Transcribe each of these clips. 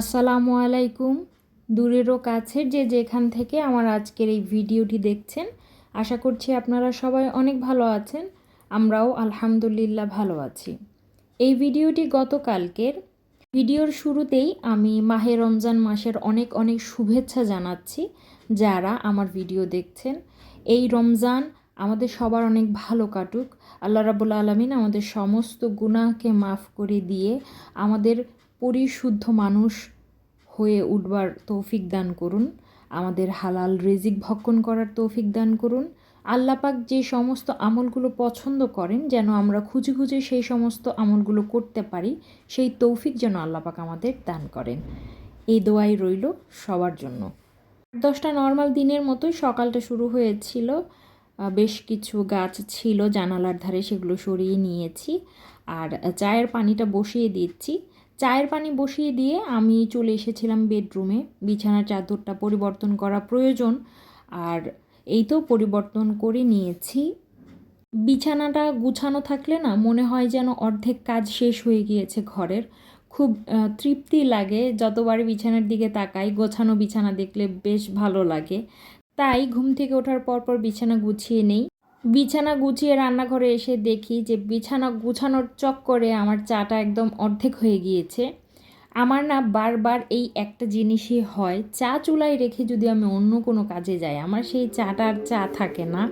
আসসালামু আলাইকুম। দূরেরও কাছের যে যেখান থেকে আমার আজকের এই ভিডিওটি দেখছেন, আশা করছি আপনারা সবাই অনেক ভালো আছেন, আমরাও আলহামদুলিল্লাহ ভালো আছি। এই ভিডিওটি গতকালকের ভিডিওর শুরুতেই আমি মাহে রমজান মাসের অনেক অনেক শুভেচ্ছা জানাচ্ছি যারা আমার ভিডিও দেখছেন। এই রমজান আমাদের সবার অনেক ভালো কাটুক। আল্লাহ রাবুল আলমিন আমাদের সমস্ত গুনাহকে মাফ করে দিয়ে আমাদের পরিশুদ্ধ মানুষ হয়ে উঠবার তৌফিক দান করুন। আমাদের হালাল রেজিক ভক্ষণ করার তৌফিক দান করুন। আল্লাপাক যে সমস্ত আমলগুলো পছন্দ করেন, যেন আমরা খুঁজে খুঁজে সেই সমস্ত আমলগুলো করতে পারি, সেই তৌফিক যেন আল্লাপাক আমাদের দান করেন। এই দোয়াই রইল সবার জন্য। দশটা নর্মাল দিনের মতোই সকালটা শুরু হয়েছিল। বেশ কিছু গাছ ছিল, জানালার ধারে সেগুলো সরিয়ে নিয়েছি। আর চায়ের পানিটা বসিয়ে দিচ্ছি। চায়ের পানি বসিয়ে দিয়ে আমি চলে এসেছিলাম বেডরুমে। বিছানার চাদরটা পরিবর্তন করা প্রয়োজন। আর এই তো পরিবর্তন করে নিয়েছি। বিছানাটা গুছানো থাকলে না মনে হয় যেন অর্ধেক কাজ শেষ হয়ে গিয়েছে ঘরের। খুব তৃপ্তি লাগে যতবারই বিছানার দিকে তাকাই, গোছানো বিছানা দেখলে বেশ ভালো লাগে। তাই ঘুম থেকে ওঠার পর পর বিছানা গুছিয়ে নেই। বিছানা গুছিয়ে রান্নাঘরে এসে দেখি যে বিছানা গুছানোর চক্করে আমার চাটা একদম অর্ধেক হয়ে গিয়েছে। আমার না বারবার এই একটা জিনিসই হয়। চা চুলায় রেখে যদি আমি অন্য কোনো কাজে যাই, আমার সেই চাটার চা থাকে না।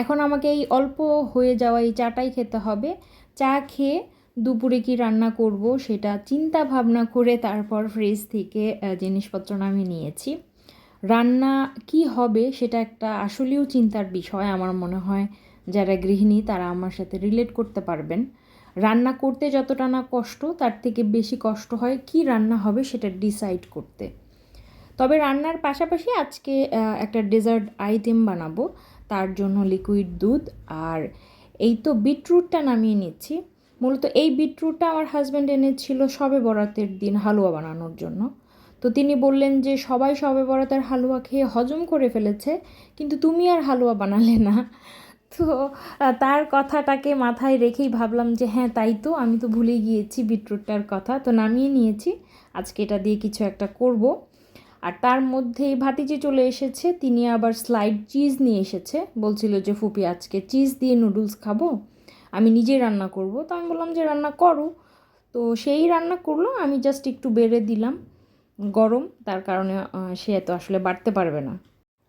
এখন আমাকে এই অল্প হয়ে যাওয়া এই চাটাই খেতে হবে। চা খেয়ে দুপুরে কি রান্না করব সেটা চিন্তা ভাবনা করে তারপর ফ্রিজ থেকে জিনিসপত্র নামিয়ে নিয়েছি। রান্না কি হবে সেটা একটা আসলেও চিন্তার বিষয় আমার মনে হয়। যারা গৃহিণী তারা আমার সাথে রিলেট করতে পারবেন। রান্না করতে যতটা না কষ্ট, তার থেকে বেশি কষ্ট হয় কি রান্না হবে সেটা ডিসাইড করতে। তবে রান্নার পাশাপাশি আজকে একটা ডেজার্ট আইটেম বানাবো। তার জন্য লিকুইড দুধ আর এই তো বিটরুটটা নামিয়ে নিচ্ছি। মূলত এই বিটরুটটা আমার হাজব্যান্ড এনেছিল সবে বরাতের দিন হালুয়া বানানোর জন্য। তো তিনি বললেন যে, সবাই সবে বরাতের হালুয়া খেয়ে হজম করে ফেলেছে, কিন্তু তুমি আর হালুয়া বানালে না। তো তার কথাটাকে মাথায় রেখেই ভাবলাম যে হ্যাঁ তাই তো, আমি তো ভুলে গিয়েছি বিটরুটটার কথা। তো নামিয়ে নিয়েছি, আজকে এটা দিয়ে কিছু একটা করব। আর তার মধ্যেই ভাতিজি চলে এসেছে, তিনি আবার স্লাইড চিজ নিয়ে এসেছে। বলছিল যে, ফুপি, আজকে চিজ দিয়ে নুডলস খাব, আমি নিজে রান্না করব। তো আমি বললাম যে, রান্না করো। তো সেই রান্না করল, আমি জাস্ট একটু বেড়ে দিলাম। গরম, তার কারণে সে এত আসলে বাড়তে পারবে না।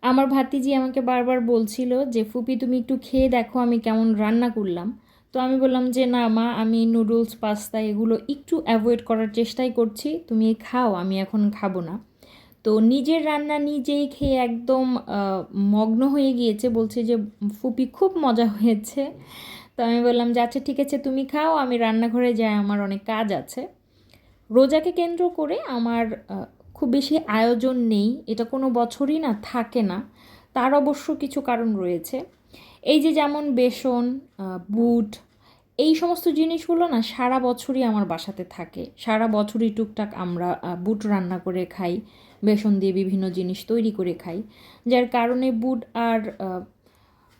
আমার ভাতিজি আমাকে বারবার বলছিল যে, ফুপি, তুমি একটু খেয়ে দেখো, আমি কেমন রান্না করলাম। তো আমি বললাম যে, না মা, আমি নুডলস পাস্তা এগুলো একটু অ্যাভয়েড করার চেষ্টাই করছি। তুমি খাও, আমি এখন খাব না। তো নিজের রান্না নিজেই খেয়ে একদম মগ্ন হয়ে গিয়েছে, বলছে যে, ফুপি, খুব মজা হয়েছে। তো আমি বললাম যে আচ্ছা ঠিক আছে, তুমি খাও, আমি রান্নাঘরে যাই, আমার অনেক কাজ আছে। রোজাকে কেন্দ্র করে আমার খুব বেশি আয়োজন নেই। এটা কোনো বছরই না, থাকে না। তার অবশ্য কিছু কারণ রয়েছে। এই যে যেমন বেসন বুট, এই সমস্ত জিনিসগুলো না সারা বছরই আমার বাসাতে থাকে। সারা বছরই টুকটাক আমরা বুট রান্না করে খাই, বেসন দিয়ে বিভিন্ন জিনিস তৈরি করে খাই। যার কারণে বুট আর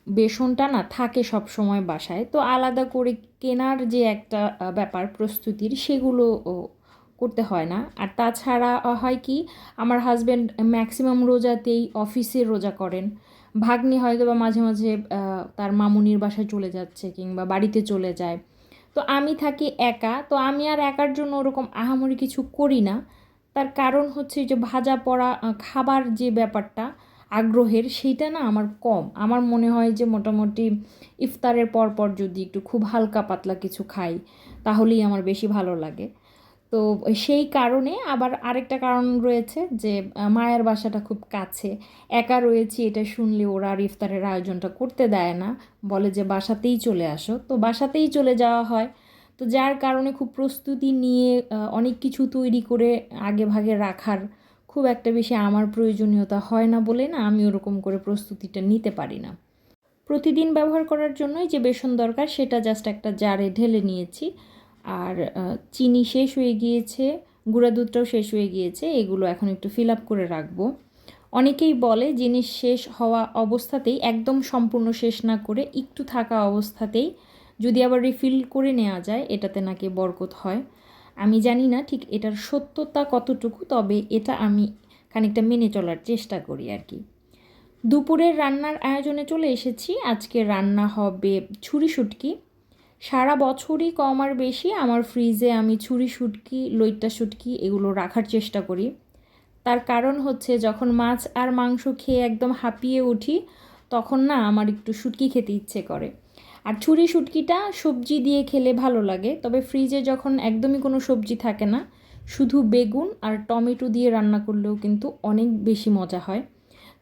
বেসনটা না থাকে সব সময় বাসায়। তো আলাদা করে কেনার যে একটা ব্যাপার প্রস্তুতির, সেগুলো করতে হয় না। আর তাছাড়া হয় কি, আমার হাজব্যান্ড ম্যাক্সিমাম রোজাতেই অফিসের রোজা করেন। ভাগ্নি হয়তো বা মাঝে মাঝে তার মামুনির বাসায় চলে যাচ্ছে কিংবা বাড়িতে চলে যায়। তো আমি থাকি একা, তো আমি আর একার জন্য ওরকম আহামরি কিছু করি না। তার কারণ হচ্ছে যে ভাজা পড়া খাবার যে ব্যাপারটা আগ্রহের, সেইটা না আমার কম। আমার মনে হয় যে মোটামুটি ইফতারের পর পর যদি একটু খুব হালকা পাতলা কিছু খাই, তাহলেই আমার বেশি ভালো লাগে। তো সেই কারণে আবার আরেকটা কারণ রয়েছে যে মায়ের বাসাটা খুব কাছে। একা রয়েছি, এটা শুনলে ওরা আর ইফতারের আয়োজনটা করতে দেয় না। বলে যে বাসাতেই চলে আসো। তো বাসাতেই চলে যাওয়া হয়। তো যার কারণে খুব প্রস্তুতি নিয়ে অনেক কিছু তৈরি করে আগে ভাগে রাখার খুব একটা বেশি আমার প্রয়োজনীয়তা হয় না বলে না আমি ওরকম করে প্রস্তুতিটা নিতে পারি না। প্রতিদিন ব্যবহার করার জন্যই যে বেসন দরকার, সেটা জাস্ট একটা জারে ঢেলে নিয়েছি। আর চিনি শেষ হয়ে গিয়েছে, গুঁড়া দুধটাও শেষ হয়ে গিয়েছে, এগুলো এখন একটু ফিল আপ করে রাখব। অনেকেই বলে জিনিস শেষ হওয়া অবস্থাতেই, একদম সম্পূর্ণ শেষ না করে একটু থাকা অবস্থাতেই যদি আবার রিফিল করে নেওয়া যায়, এটাতে নাকি বরকত হয়। আমি জানি না ঠিক এটার সত্যতা কতটুকু, তবে এটা আমি খানিকটা মেনে চলার চেষ্টা করি আর কি। দুপুরের রান্নার আয়োজনে চলে এসেছি। আজকে রান্না হবে ছুরি শুটকি। সারা বছরই কম আর বেশি আমার ফ্রিজে আমি ছুরি শুটকি লইট্টা শুটকি এগুলো রাখার চেষ্টা করি। তার কারণ হচ্ছে যখন মাছ আর মাংস খেয়ে একদম হাঁপিয়ে উঠি, তখন না আমার একটু শুটকি খেতে ইচ্ছে করে। আর ছুরি শুটকিটা সবজি দিয়ে খেলে ভালো লাগে, তবে ফ্রিজে যখন একদমই কোনো সবজি থাকে না, শুধু বেগুন আর টমেটো দিয়ে রান্না করলেও কিন্তু অনেক বেশি মজা হয়।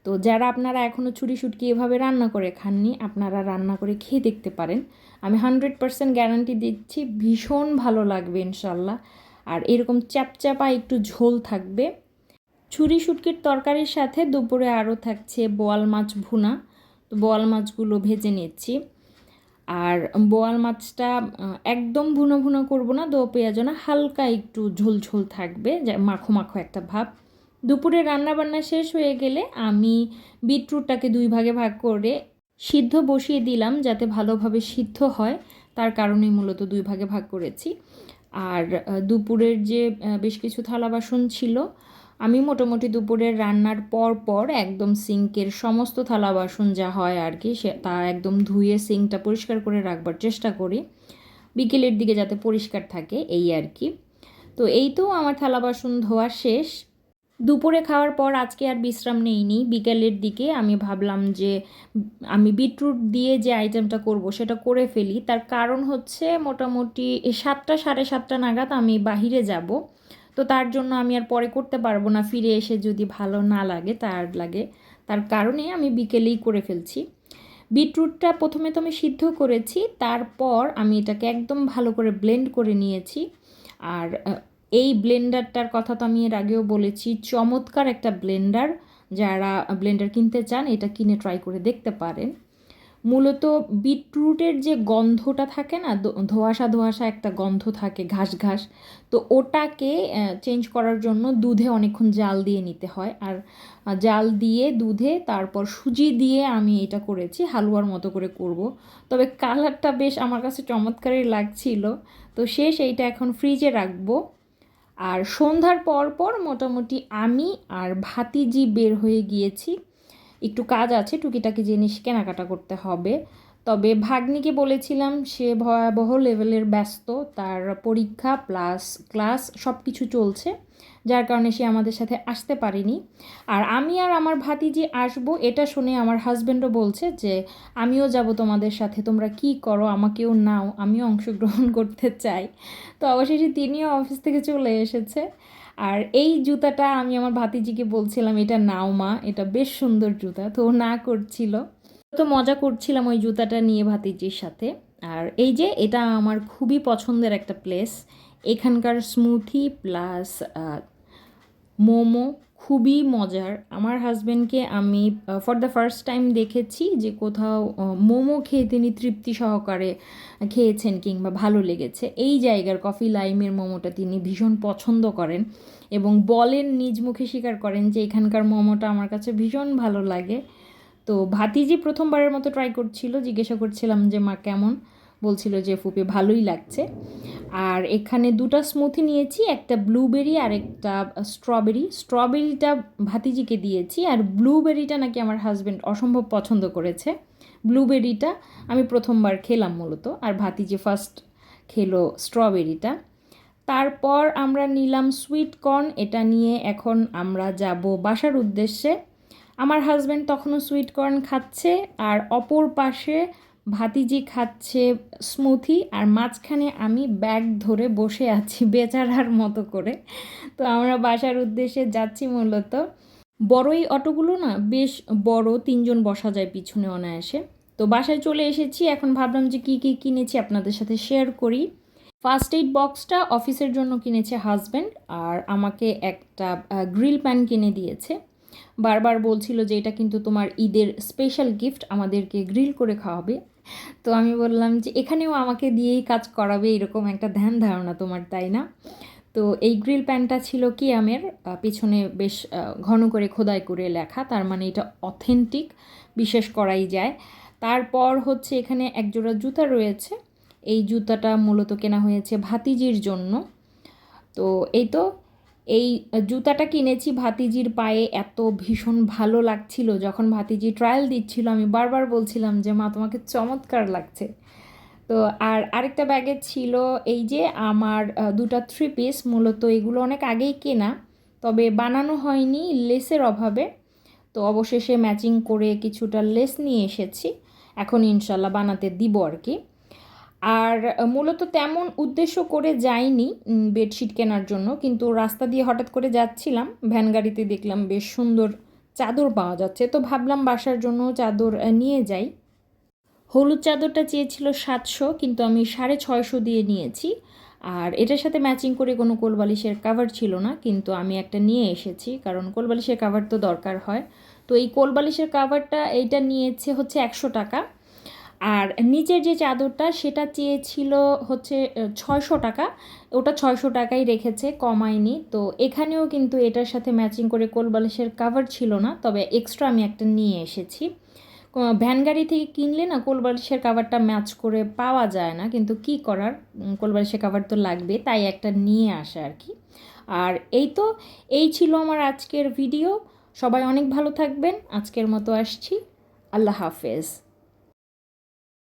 তো যারা আপনারা এখনও ছুরি শুটকি এভাবে রান্না করে খাননি, আপনারা রান্না করে খেয়ে দেখতে পারেন। আমি হান্ড্রেড পারসেন্ট গ্যারান্টি দিচ্ছি, ভীষণ ভালো লাগবে ইনশাল্লাহ। আর এরকম চ্যাপচ্যাপা একটু ঝোল থাকবে। ছুরি শুটকির তরকারির সাথে দুপুরে আরও থাকছে বোয়াল মাছ ভুনা। তো বোয়াল মাছগুলো ভেজে নিচ্ছি। আর বোয়াল মাছটা একদম ভুনো ভুনো করব না দো পেঁয়াজ না, হালকা একটু ঝোল ঝোল থাকবে, যা মাখো মাখো একটা ভাব। দুপুরে রান্নাবান্না শেষ হয়ে গেলে আমি বিটরুটটাকে দুই ভাগে ভাগ করে সিদ্ধ বসিয়ে দিলাম যাতে ভালোভাবে সিদ্ধ হয়। তার কারণেই মূলত দুই ভাগে ভাগ করেছি। আর দুপুরের যে বেশ কিছু থালা বাসন ছিল, আমি মোটামুটি দুপুরের রান্নার পর পর একদম সিঙ্কের সমস্ত থালা বাসন যা হয় আর কি, সে, তা একদম ধুয়ে সিঙ্কটা পরিষ্কার করে রাখবার চেষ্টা করি। বিকেলের দিকে যাতে পরিষ্কার থাকে, এই আর কি। তো এই তো আমার থালা বাসন ধোয়া শেষ। দুপুরে খাওয়ার পর আজকে আর বিশ্রাম নেইনি। বিকেলের দিকে আমি ভাবলাম যে, আমি বিটরুট দিয়ে যে আইটেমটা করব সেটা করে ফেলি। তার কারণ হচ্ছে মোটামুটি সাতটা, সাড়ে সাতটা নাগাদ আমি বাহিরে যাব। তো তার জন্য আমি আর পরে করতে পারব না। ফিরে এসে যদি ভালো না লাগে তার লাগে, তার কারণে আমি বিকেলেই করে ফেলছি। বিটরুটটা প্রথমে তো আমি সিদ্ধ করেছি, তারপর আমি এটাকে একদম ভালো করে ব্লেন্ড করে নিয়েছি। আর এই ব্লেন্ডারটার কথা তো আমি এর আগেও বলেছি। চমৎকার একটা ব্লেন্ডার যারা ব্লেন্ডার কিনতে চান, এটা কিনে ট্রাই করে দেখতে পারেন। মূলত বিটরুটের যে গন্ধটা থাকে না ধোয়াশা ধোয়াশা একটা গন্ধ থাকে, ঘাস ঘাস, তো ওটাকে চেঞ্জ করার জন্য দুধে অনেকক্ষণ জাল দিয়ে নিতে হয়। আর জাল দিয়ে, দুধে, তারপর সুজি দিয়ে আমি এটা করেছি, হালুয়ার মতো করে করব। তবে কালারটা বেশ আমার কাছে চমৎকারই লাগছিল। তো শেষ এইটা এখন ফ্রিজে রাখব। আর সন্ধ্যার পর পর মোটামুটি আমি আর ভাতিজি বের হয়ে গিয়েছি। একটু কাজ আছে, টুকিটাকি জিনিস কেনাকাটা করতে হবে। তবে ভাগ্নিকে বলেছিলাম, সে ভয়াবহ লেভেলের ব্যস্ত, তার পরীক্ষা প্লাস ক্লাস সব কিছু চলছে। যার কারণে সে আমাদের সাথে আসতে পারেনি। আর আমি আর আমার ভাতিজি আসব, এটা শুনে আমার হাজব্যান্ডও বলছে যে, আমিও যাব তোমাদের সাথে, তোমরা কি করো, আমাকেও নাও, আমিও অংশগ্রহণ করতে চাই। তো অবশেষে তিনিও অফিস থেকে চলে এসেছে। আর এই জুতাটা আমি আমার ভাতিজিকে বলছিলাম, এটা নাও মা, এটা বেশ সুন্দর জুতা। তো না করছিল। তো মজা করছিলাম ওই জুতাটা নিয়ে ভাতিজির সাথে। আর এই যে, এটা আমার খুবই পছন্দের একটা প্লেস এখানকার স্মুথি প্লাস মোমো খুবই মজার। আমার হাজব্যান্ডকে আমি ফর দ্য ফার্স্ট টাইম দেখেছি যে কোথাও মোমো খেয়ে তিনি তৃপ্তি সহকারে খেয়েছেন কিংবা ভালো লেগেছে। এই জায়গার কফি লাইমের মোমোটা তিনি ভীষণ পছন্দ করেন এবং বলেন নিজ মুখে স্বীকার করেন যে এখানকার মোমোটা আমার কাছে ভীষণ ভালো লাগে। তো ভাতিজি প্রথমবারের মতো ট্রাই করছিল, জিজ্ঞাসা করছিলাম যে, মা, কেমন? বলছিল যে ফুপে ভালোই লাগছে। আর এখানে দুটো স্মুথি নিয়েছি, একটা ব্লুবেরি আর একটা স্ট্রবেরি স্ট্রবেরিটা ভাতিজিকে দিয়েছি আর ব্লুবেরিটা নাকি আমার হাজব্যান্ড অসম্ভব পছন্দ করেছে। ব্লুবেরিটা আমি প্রথমবার খেলাম মূলত আর ভাতিজি ফার্স্ট খেলো স্ট্রবেরিটা তারপর আমরা নিলাম সুইট কর্ন এটা নিয়ে এখন আমরা যাব বাসার উদ্দেশ্যে। আমার হাজব্যান্ড তখনও সুইট কর্ন খাচ্ছে আর অপর পাশে ভাতিজি খাচ্ছে স্মুথি আর মাঝখানে আমি ব্যাগ ধরে বসে আছি বেচারার মতো করে। তো আমরা বাসার উদ্দেশ্যে যাচ্ছি মূলত। বড় এই অটোগুলো না বেশ বড়, তিনজন বসা যায় পিছনে অনায়াসে। তো বাসায় চলে এসেছি, এখন ভাবলাম যে কী কী কিনেছি আপনাদের সাথে শেয়ার করি। ফার্স্ট এইড বক্সটা অফিসের জন্য কিনেছে হাজব্যান্ড আর আমাকে একটা গ্রিল প্যান কিনে দিয়েছে। বারবার বলছিল যে এটা কিন্তু তোমার ঈদের স্পেশাল গিফট আমাদেরকে গ্রিল করে খাওয়াবে। তো আমি বললাম যে এখানেও আমাকে দিয়েই কাজ করাবে এরকম একটা ধ্যান ধারণা তোমার, তাই না? তো এই গ্রিল প্যানটা ছিল কি আমের? পিছনে বেশ ঘন করে খোদাই করে লেখা, তার মানে এটা অথেন্টিক বিশেষ করাই যায়। তারপর হচ্ছে এখানে একজোড়া জুতা রয়েছে। এই জুতাটা মূলত কেনা হয়েছে ভাতিজির জন্য। তো এই তো এই জুতাটা কিনেছি ভাতিজির পায়ে, এত ভীষণ ভালো লাগছিল। যখন ভাতিজি ট্রায়াল দিচ্ছিল, আমি বারবার বলছিলাম যে, মা, তোমাকে চমৎকার লাগছে। তো আর আরেকটা ব্যাগে ছিল এই যে, আমার দুটা থ্রি পিস মূলত এগুলো অনেক আগেই কেনা, তবে বানানো হয়নি লেসের অভাবে। তো অবশেষে ম্যাচিং করে কিছুটা লেস নিয়ে এসেছি। এখন ইনশাল্লাহ বানাতে দিব আর কি। আর মূলত তেমন উদ্দেশ্য করে যাইনি বেডশিট কেনার জন্য। কিন্তু রাস্তা দিয়ে হঠাৎ করে যাচ্ছিলাম, ভ্যান গাড়িতে দেখলাম বেশ সুন্দর চাদর পাওয়া যাচ্ছে। তো ভাবলাম বাসার জন্য চাদর নিয়ে যাই। হলুদ চাদরটা চেয়েছিল সাতশো, কিন্তু আমি সাড়ে ছয়শো দিয়ে নিয়েছি। আর এটার সাথে ম্যাচিং করে কোনো কোলবালিশের কাভার ছিল না, কিন্তু আমি একটা নিয়ে এসেছি, কারণ কোলবালিশের কাভার তো দরকার হয়। তো এই কোলবালিশের কাভারটা এইটা নিয়েছে হচ্ছে একশো টাকা। আর নিচের যে চাদরটা, সেটা চেয়েছিল হচ্ছে ছয়শো টাকা। ওটা ছয়শো টাকাই রেখেছে, কমায়নি। তো এখানেও কিন্তু এটার সাথে ম্যাচিং করে কোলবালিশের কাভার ছিল না, তবে এক্সট্রা আমি একটা নিয়ে এসেছি। ভ্যান গাড়ি থেকে কিনলে না কোলবালিশের কাভারটা ম্যাচ করে পাওয়া যায় না, কিন্তু কি করার? কোলবালিশের কাভার তো লাগবে, তাই একটা নিয়ে আসা আর কি। আর এই তো, এই ছিল আমার আজকের ভিডিও সবাই অনেক ভালো থাকবেন। আজকের মতো আসছি। আল্লাহ হাফেজ।